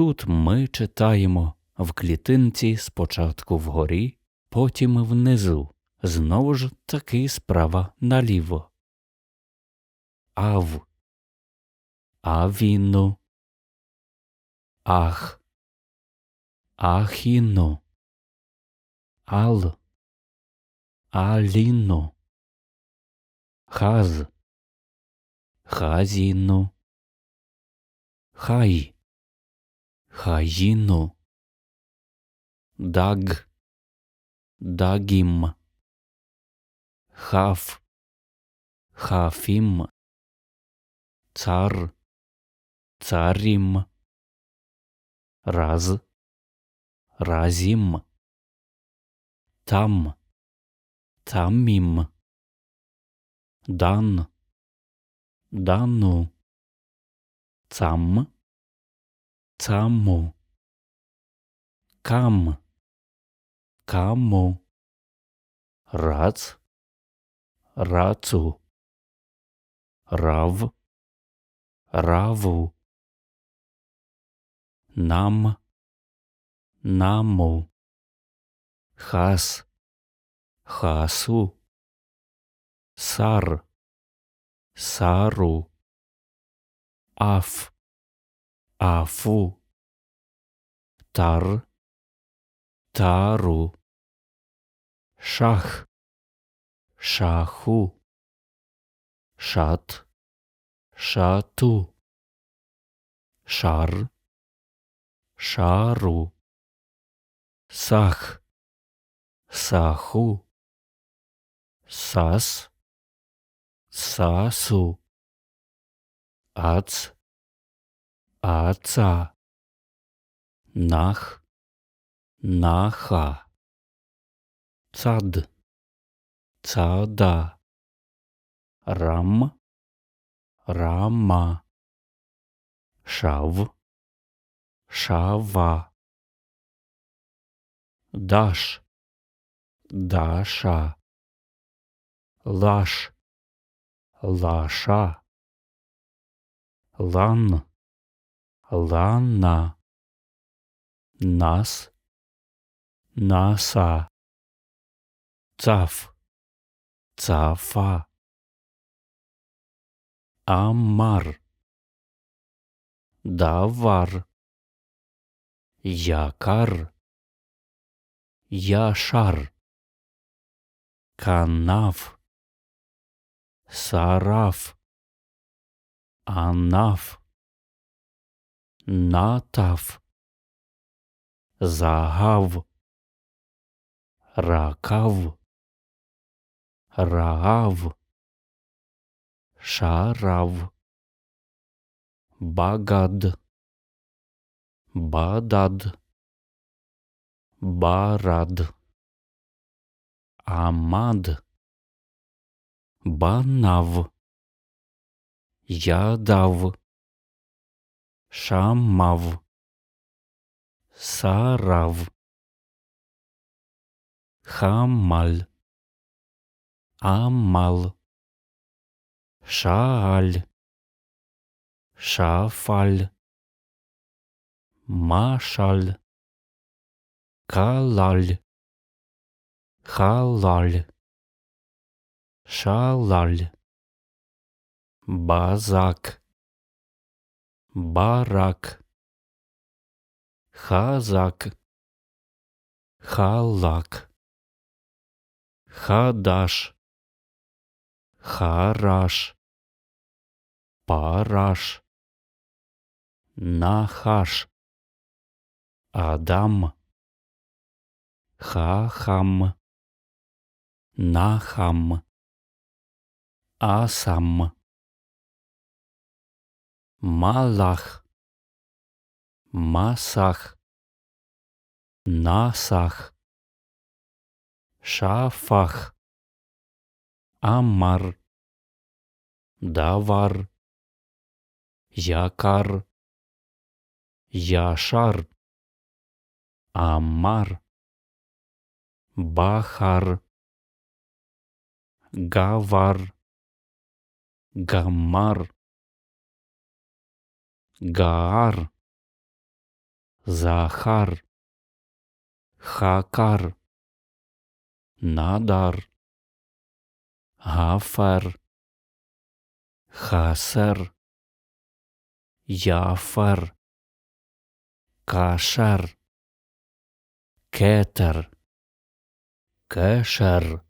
тут ми читаємо в клітинці спочатку вгорі, потім внизу. Знову ж таки справа наліво. Ав. Авіно. Ах. Ахіно. Ал. Аліно. Хаз. Хазіно. Хай. Хаїно. Даг. Дагім. Хаф. Хафім. Цар. Царім. Раз. Разім. Там. Тамім. Дан. Дану. Цам. Цаму. Кам. Каму. Рац. Рацу. Рав. Раву. Нам. Наму. Хас. Хасу. Сар. Сару. Аф. Afu, Tar, Taru, Schach, Schachu, Schat, Schatu, Schar, Scharu, Sach, Sahu. Sas, Sasu, Ads, Ац. Аца. Нах. Наха. Цад. Цада. Рам. Рама. Шав. Шава. Даш. Даша. Лаш. Лаша. Лан. Лана. Нас. Наса. Цаф. Цафа. Амар. Давар. Якар. Яшар. Канав. Сараф. Анаф. Натав. Загав. Ракав. Раав. Шарав. Багад. Бадад. Барад. Амад. Банав. Ядав. Шамав. Сарав. Хамаль. Амал. Шааль. Шафаль. Машаль. Калаль. Халаль. Шалаль. Базак. Барак. Хазак. Халак. Хадаш. Хараш. Параш. Нахаш. Адам. Хахам. Нахам. Асам. Малах. Масах. Насах. Шафах. Амар. Давар. Якар. Яшар. Амар. Бахар. Гавар. Гамар. Gaar, Zahar, Hakar, Nadar, Hafar, Hasar, Jafar, Kashar, Keter, Kashar,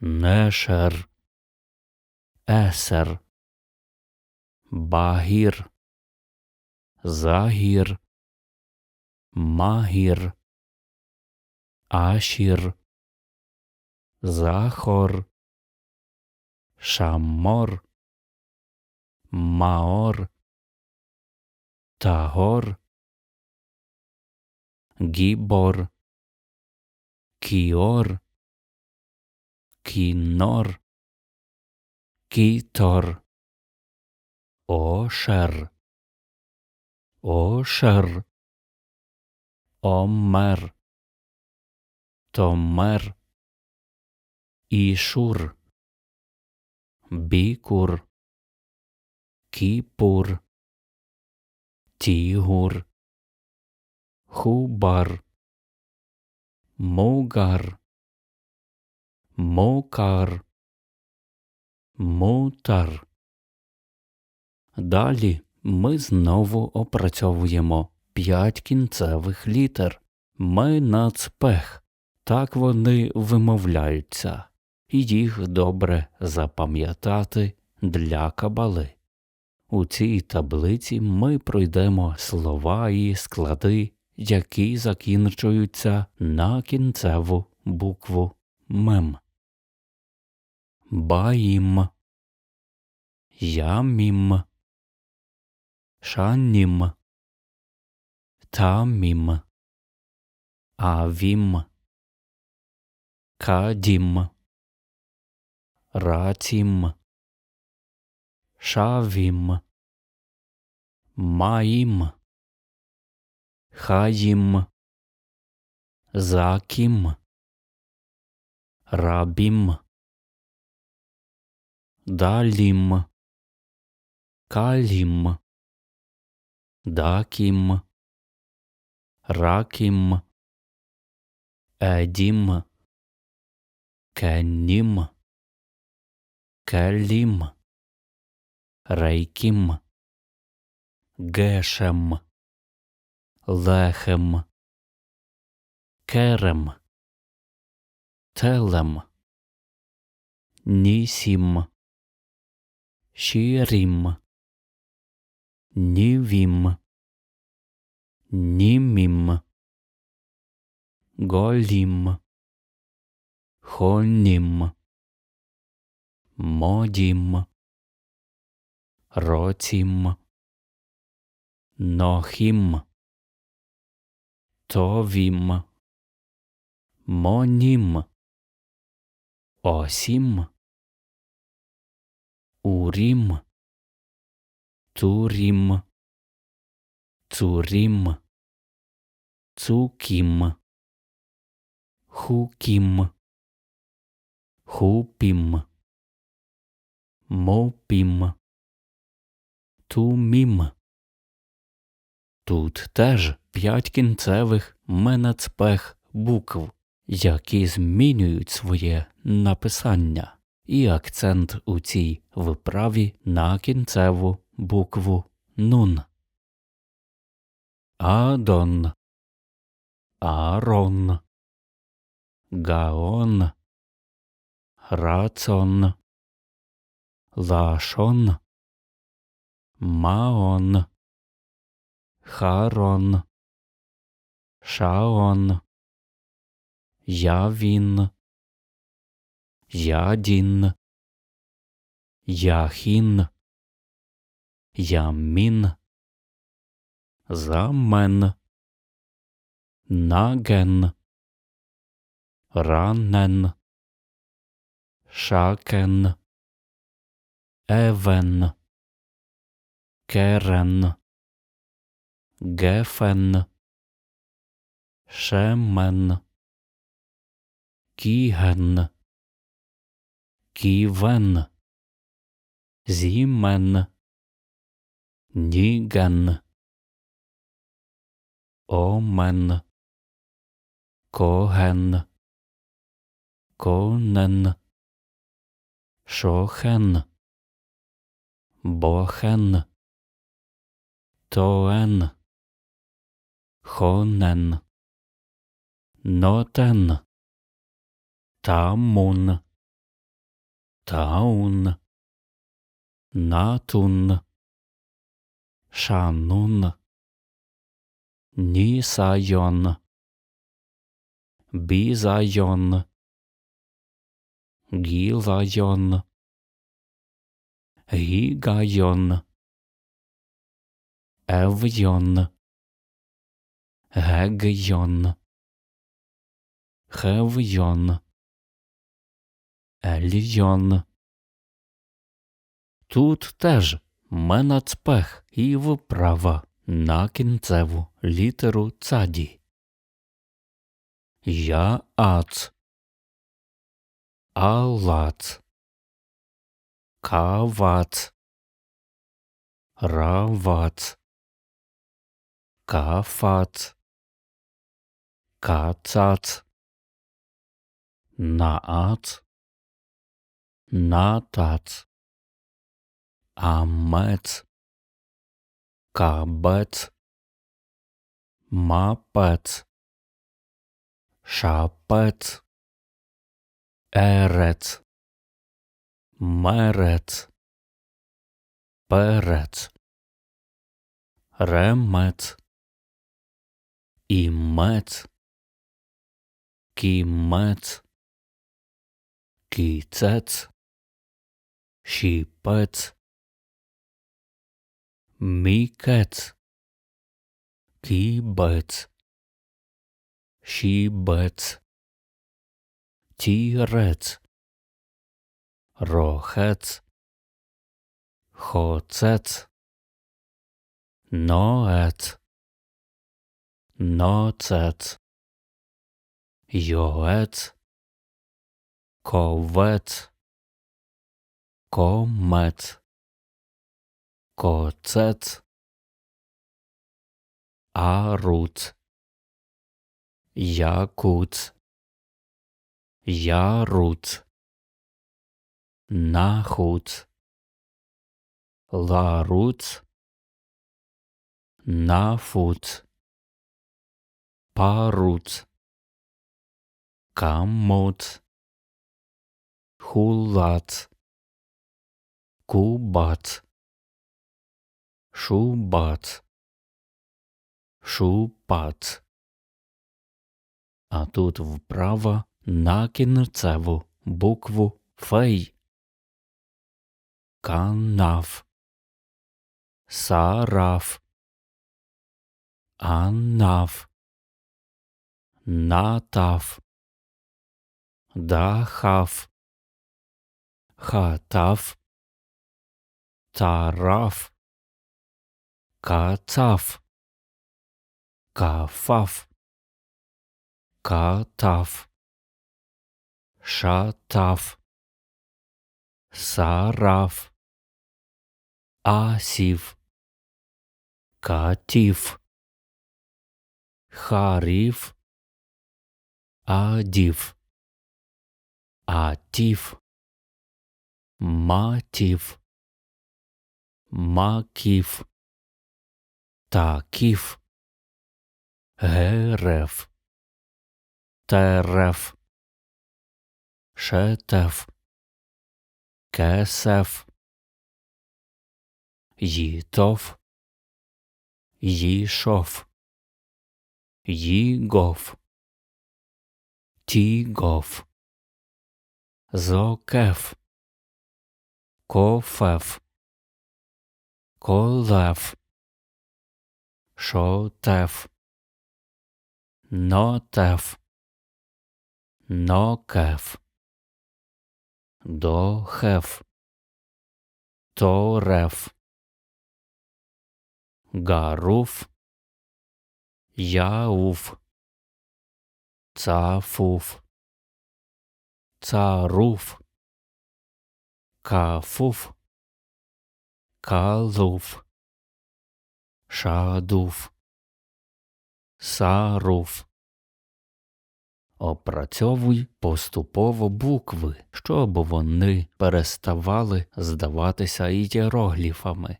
Nashar, Asar. Багір, Загір, Магір, Ашір, Захор, Шамор, Маор, Тагор, Гібор, Кіор, Кінор, Кітор, Ошер, Ошер, Омер, Томер, Ішур, Бікур, Кіпур, Тігур, Хубар, Могар, Мокар, Мутар. Далі ми знову опрацьовуємо п'ять кінцевих літер Менацпех. Так вони вимовляються, їх добре запам'ятати для кабали. У цій таблиці ми пройдемо слова і склади, які закінчуються на кінцеву букву Мем. Баїм, Ямім, Шанім, Тамім, Авім, Кадім, Ратім, Шавім, Маїм, Хаїм, Закім, Рабім, Далім, Калім, Дакім, Ракім, Едім, Кеннім, Келім, Рейкім, Гешем, Лехем, Керем, Телем, Нісім, Шірім, Нівім, Німім, Голім, Хонім, Модім, Роцім, Нохім, Товім, Монім, Осім, Урім, Турім, Цурім, Цукім, Хукім, Хупім, Мопім, Тумім. Тут теж п'ять кінцевих менацпех букв, які змінюють своє написання, і акцент у цій виправі на кінцеву букву Нун. Адон, Арон, Гаон, Рацон, Лашон, Маон, Харон, Шаон, Явін, Ядін, Яхін, Yamin, Samen, Nagen, Rannen, Schaken, Even, Keren, Geffen, Schemmen, Kihen, Kiven, Siemen, Ніген, Омен. Коген. Конен. Шохен. Бохен. Тоен. Хонен. Нотен. Тамун. Таун. Натун. Шанун. Нісайон. Бізайон. Гілайон. Гігайон. Евйон. Гегйон. Хевйон. Ельйон. Тут теж менацпех і вправа на кінцеву літеру цаді. Я ац. Алац. Кавац. Равац. Кафац. Кацац. Наац. Натац. Amăț Cabăț Mapăț Șapăț Ereț. Măreț. Păreț. Rămăț. Imăț. Chimăț. Chițăț. Și Мікець. Кібець. Шібець. Тірець. Рохець. Хоцець. Ноець. Ноцець. Йоець. Ковець. Комець. Коцець. Аруц. Якуц. Яруц. Нахуц. Ларуц. Нафуц. Паруц. Камоц. Хулац. Кубац. Шубац. Шупац. А тут вправо на кінцеву букву Фей. Канав. Сараф. Анав. Натав. Дахав. Хатав. Тараф. Кацав. Кафав. Катав. Шатав. Сараф. Асів. Катів. Харів. Адів. Атів. Матів. Маків. Таків. Герев. Терев. Шетев. Кесев. Їтов. Їшов. Їгов. Тігов. Зокев. Кофев. Колев. Шотев. Нотев. Нокев. Дохев. Торев. Гаруф. Яуф. Цафуф. Царуф. Кафуф. Калуф. Шадуф. Саруф. Опрацьовуй поступово букви, щоб вони переставали здаватися ієрогліфами.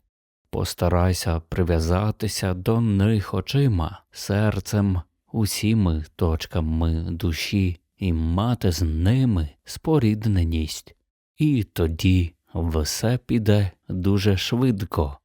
Постарайся прив'язатися до них очима, серцем, усіми точками душі і мати з ними спорідненість. І тоді все піде дуже швидко.